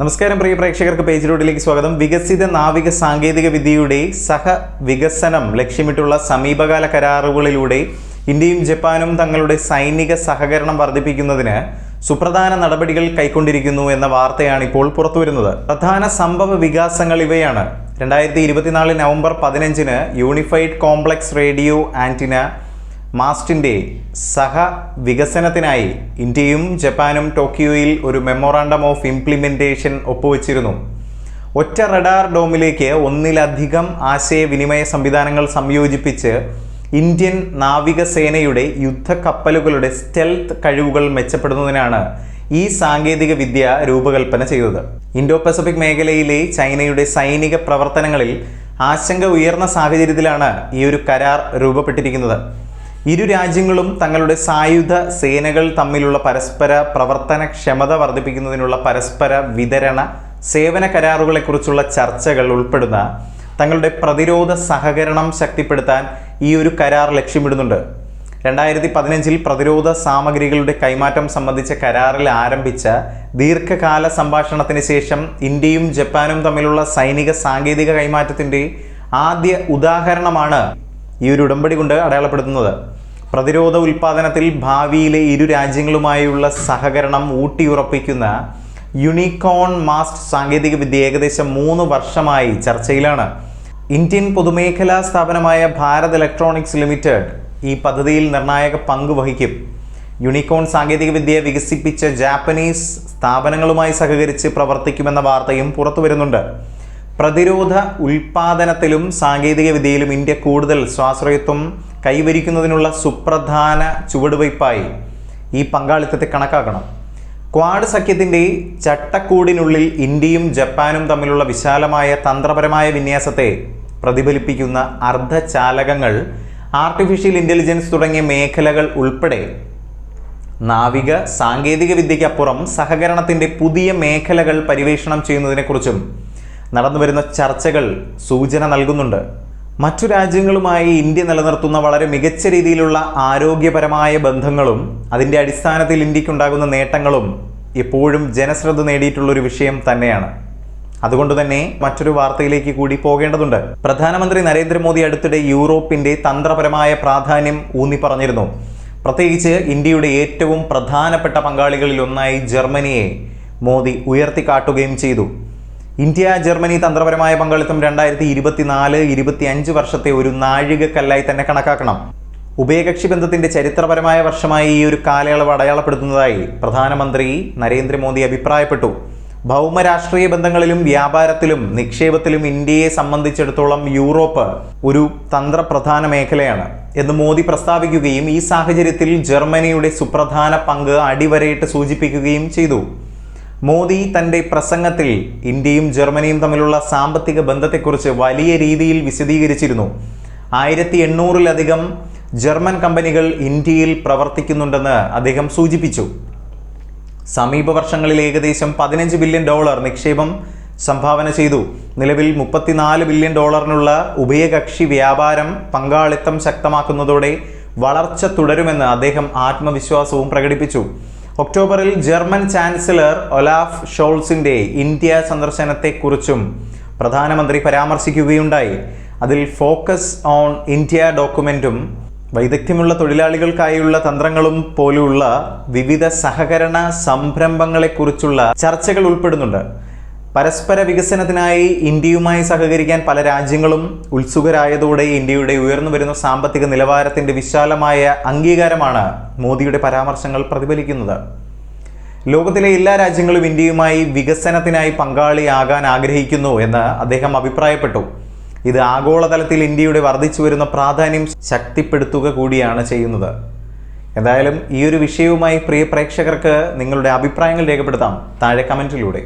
നമസ്കാരം പ്രിയ പ്രേക്ഷകർക്ക് പേജ് റോഡിലേക്ക് സ്വാഗതം. വികസിത നാവിക സാങ്കേതിക വിദ്യയുടെ സഹ വികസനം ലക്ഷ്യമിട്ടുള്ള സമീപകാല കരാറുകളിലൂടെ ഇന്ത്യയും ജപ്പാനും തങ്ങളുടെ സൈനിക സഹകരണം വർദ്ധിപ്പിക്കുന്നതിന് സുപ്രധാന നടപടികൾ കൈക്കൊണ്ടിരിക്കുന്നു എന്ന വാർത്തയാണ് ഇപ്പോൾ പുറത്തുവരുന്നത്. പ്രധാന സംഭവ വികാസങ്ങൾ ഇവയാണ്. രണ്ടായിരത്തി ഇരുപത്തിനാല് നവംബർ പതിനഞ്ചിന് യൂണിഫൈഡ് കോംപ്ലക്സ് റേഡിയോ ആന്റിന മാസ്റ്റിന്റെ സഹ വികസനത്തിനായി ഇന്ത്യയും ജപ്പാനും ടോക്കിയോയിൽ ഒരു മെമ്മോറാണ്ടം ഓഫ് ഇംപ്ലിമെന്റേഷൻ ഒപ്പുവെച്ചിരുന്നു. ഒറ്റ റഡാർ ഡോമിലേക്ക് ഒന്നിലധികം ആശയവിനിമയ സംവിധാനങ്ങൾ സംയോജിപ്പിച്ച് ഇന്ത്യൻ നാവികസേനയുടെ യുദ്ധക്കപ്പലുകളുടെ സ്റ്റെൽത്ത് കഴിവുകൾ മെച്ചപ്പെടുന്നതിനാണ് ഈ സാങ്കേതിക വിദ്യ രൂപകൽപ്പന ചെയ്തത്. ഇൻഡോ പസഫിക് മേഖലയിലെ ചൈനയുടെ സൈനിക പ്രവർത്തനങ്ങളിൽ ആശങ്ക ഉയർന്ന സാഹചര്യത്തിലാണ് ഈ ഒരു കരാർ രൂപപ്പെട്ടിരിക്കുന്നത്. ഇരു രാജ്യങ്ങളും തങ്ങളുടെ സായുധ സേനകൾ തമ്മിലുള്ള പരസ്പര പ്രവർത്തന ക്ഷമത വർദ്ധിപ്പിക്കുന്നതിനുള്ള പരസ്പര വിതരണ സേവന കരാറുകളെക്കുറിച്ചുള്ള ചർച്ചകൾ ഉൾപ്പെടുന്ന തങ്ങളുടെ പ്രതിരോധ സഹകരണം ശക്തിപ്പെടുത്താൻ ഈ ഒരു കരാർ ലക്ഷ്യമിടുന്നുണ്ട്. രണ്ടായിരത്തി പതിനഞ്ചിൽ പ്രതിരോധ സാമഗ്രികളുടെ കൈമാറ്റം സംബന്ധിച്ച കരാറിൽ ആരംഭിച്ച ദീർഘകാല സംഭാഷണത്തിന് ശേഷം ഇന്ത്യയും ജപ്പാനും തമ്മിലുള്ള സൈനിക സാങ്കേതിക കൈമാറ്റത്തിന്റെ ആദ്യ ഉദാഹരണമാണ് ഈ ഒരു ഉടമ്പടി കൊണ്ട് അടയാളപ്പെടുത്തുന്നത്. പ്രതിരോധ ഉൽപാദനത്തിൽ ഭാവിയിലെ ഇരു രാജ്യങ്ങളുമായുള്ള സഹകരണം ഊട്ടിയുറപ്പിക്കുന്ന യുണിക്കോൺ മാസ്റ്റ് സാങ്കേതിക വിദ്യ ഏകദേശം മൂന്ന് വർഷമായി ചർച്ചയിലാണ്. ഇന്ത്യൻ പൊതുമേഖലാ സ്ഥാപനമായ ഭാരത് ഇലക്ട്രോണിക്സ് ലിമിറ്റഡ് ഈ പദ്ധതിയിൽ നിർണായക പങ്ക് വഹിക്കും. യുണിക്കോൺ സാങ്കേതികവിദ്യ വികസിപ്പിച്ച ജാപ്പനീസ് സ്ഥാപനങ്ങളുമായി സഹകരിച്ച് പ്രവർത്തിക്കുമെന്ന വാർത്തയും പുറത്തു വരുന്നുണ്ട്. പ്രതിരോധ ഉൽപാദനത്തിലും സാങ്കേതിക വിദ്യയിലും ഇന്ത്യ കൂടുതൽ സ്വാശ്രയത്വം കൈവരിക്കുന്നതിനുള്ള സുപ്രധാന ചുവടുവയ്പായി ഈ പങ്കാളിത്തത്തെ കണക്കാക്കണം. ക്വാഡ് സഖ്യത്തിന്റെ ചട്ടക്കൂടിനുള്ളിൽ ഇന്ത്യയും ജപ്പാനും തമ്മിലുള്ള വിശാലമായ തന്ത്രപരമായ വിന്യാസത്തെ പ്രതിഫലിപ്പിക്കുന്ന അർദ്ധചാലകങ്ങൾ ആർട്ടിഫിഷ്യൽ ഇന്റലിജൻസ് തുടങ്ങിയ മേഖലകൾ ഉൾപ്പെടെ നാവിക സാങ്കേതിക വിദ്യയ്ക്കപ്പുറം സഹകരണത്തിന്റെ പുതിയ മേഖലകൾ പരിവേഷണം ചെയ്യുന്നതിനെക്കുറിച്ചും നടന്നുവരുന്ന ചർച്ചകൾ സൂചന നൽകുന്നുണ്ട്. മറ്റു രാജ്യങ്ങളുമായി ഇന്ത്യ നിലനിർത്തുന്ന വളരെ മികച്ച രീതിയിലുള്ള ആരോഗ്യപരമായ ബന്ധങ്ങളും അതിന്റെ അടിസ്ഥാനത്തിൽ ഇന്ത്യക്കുണ്ടാകുന്ന നേട്ടങ്ങളും എപ്പോഴും ജനശ്രദ്ധ നേടിയിട്ടുള്ളൊരു വിഷയം തന്നെയാണ്. അതുകൊണ്ട് തന്നെ മറ്റൊരു വാർത്തയിലേക്ക് കൂടി പോകേണ്ടതുണ്ട്. പ്രധാനമന്ത്രി നരേന്ദ്രമോദി അടുത്തിടെ യൂറോപ്പിന്റെ തന്ത്രപരമായ പ്രാധാന്യം ഊന്നി പറഞ്ഞിരുന്നു. പ്രത്യേകിച്ച് ഇന്ത്യയുടെ ഏറ്റവും പ്രധാനപ്പെട്ട പങ്കാളികളിൽ ഒന്നായി ജർമ്മനിയെ മോദി ഉയർത്തിക്കാട്ടുകയും ചെയ്തു. ഇന്ത്യ ജർമ്മനി തന്ത്രപരമായ പങ്കാളിത്തം രണ്ടായിരത്തി ഇരുപത്തിനാല് ഇരുപത്തി അഞ്ച് വർഷത്തെ ഒരു നാഴികക്കല്ലായി തന്നെ കണക്കാക്കണം. ഉഭയകക്ഷി ബന്ധത്തിന്റെ ചരിത്രപരമായ വർഷമായി ഈ ഒരു കാലയളവ് അടയാളപ്പെടുത്തുന്നതായി പ്രധാനമന്ത്രി നരേന്ദ്രമോദി അഭിപ്രായപ്പെട്ടു. ഭൗമരാഷ്ട്രീയ ബന്ധങ്ങളിലും വ്യാപാരത്തിലും നിക്ഷേപത്തിലും ഇന്ത്യയെ സംബന്ധിച്ചിടത്തോളം യൂറോപ്പ് ഒരു തന്ത്രപ്രധാന മേഖലയാണ്. എന്ന് മോദി പ്രസ്താവിക്കുകയും ഈ സാഹചര്യത്തിൽ ജർമ്മനിയുടെ സുപ്രധാന പങ്ക് അടിവരയിട്ട് സൂചിപ്പിക്കുകയും ചെയ്തു. മോദി തന്റെ പ്രസംഗത്തിൽ ഇന്ത്യയും ജർമ്മനിയും തമ്മിലുള്ള സാമ്പത്തിക ബന്ധത്തെക്കുറിച്ച് വലിയ രീതിയിൽ വിശദീകരിച്ചിരുന്നു. ആയിരത്തി എണ്ണൂറിലധികം ജർമ്മൻ കമ്പനികൾ ഇന്ത്യയിൽ പ്രവർത്തിക്കുന്നുണ്ടെന്ന് അദ്ദേഹം സൂചിപ്പിച്ചു. സമീപ വർഷങ്ങളിൽ ഏകദേശം പതിനഞ്ച് ബില്യൺ ഡോളർ നിക്ഷേപം സംഭാവന ചെയ്തു. നിലവിൽ മുപ്പത്തിനാല് ബില്യൺ ഡോളറിനുള്ള ഉഭയകക്ഷി വ്യാപാരം പങ്കാളിത്തം ശക്തമാക്കുന്നതോടെ വളർച്ച തുടരുമെന്ന് അദ്ദേഹം ആത്മവിശ്വാസവും പ്രകടിപ്പിച്ചു. ഒക്ടോബറിൽ ജർമ്മൻ ചാൻസലർ ഒലാഫ് ഷോൾസിന്റെ ഇന്ത്യ സന്ദർശനത്തെക്കുറിച്ചും പ്രധാനമന്ത്രി പരാമർശിക്കുകയുണ്ടായി. അതിൽ ഫോക്കസ് ഓൺ ഇന്ത്യ ഡോക്യുമെന്റും വൈദഗ്ധ്യമുള്ള തൊഴിലാളികൾക്കായുള്ള തന്ത്രങ്ങളും പോലുള്ള വിവിധ സഹകരണ സംരംഭങ്ങളെക്കുറിച്ചുള്ള ചർച്ചകൾ ഉൾപ്പെടുന്നുണ്ട്. പരസ്പര വികസനത്തിനായി ഇന്ത്യയുമായി സഹകരിക്കാൻ പല രാജ്യങ്ങളും ഉത്സുകരായതോടെ ഇന്ത്യയുടെ ഉയർന്നു വരുന്ന സാമ്പത്തിക നിലവാരത്തിന്റെ വിശാലമായ അംഗീകാരമാണ് മോദിയുടെ പരാമർശങ്ങൾ പ്രതിഫലിക്കുന്നത്. ലോകത്തിലെ എല്ലാ രാജ്യങ്ങളും ഇന്ത്യയുമായി വികസനത്തിനായി പങ്കാളിയാകാൻ ആഗ്രഹിക്കുന്നു എന്ന് അദ്ദേഹം അഭിപ്രായപ്പെട്ടു. ഇത് ആഗോളതലത്തിൽ ഇന്ത്യയുടെ വർദ്ധിച്ചു വരുന്ന പ്രാധാന്യം ശക്തിപ്പെടുത്തുക കൂടിയാണ് ചെയ്യുന്നത്. എന്തായാലും ഈ ഒരു വിഷയവുമായി പ്രിയ പ്രേക്ഷകർക്ക് നിങ്ങളുടെ അഭിപ്രായങ്ങൾ രേഖപ്പെടുത്താം. താഴെ കമന്റിലൂടെ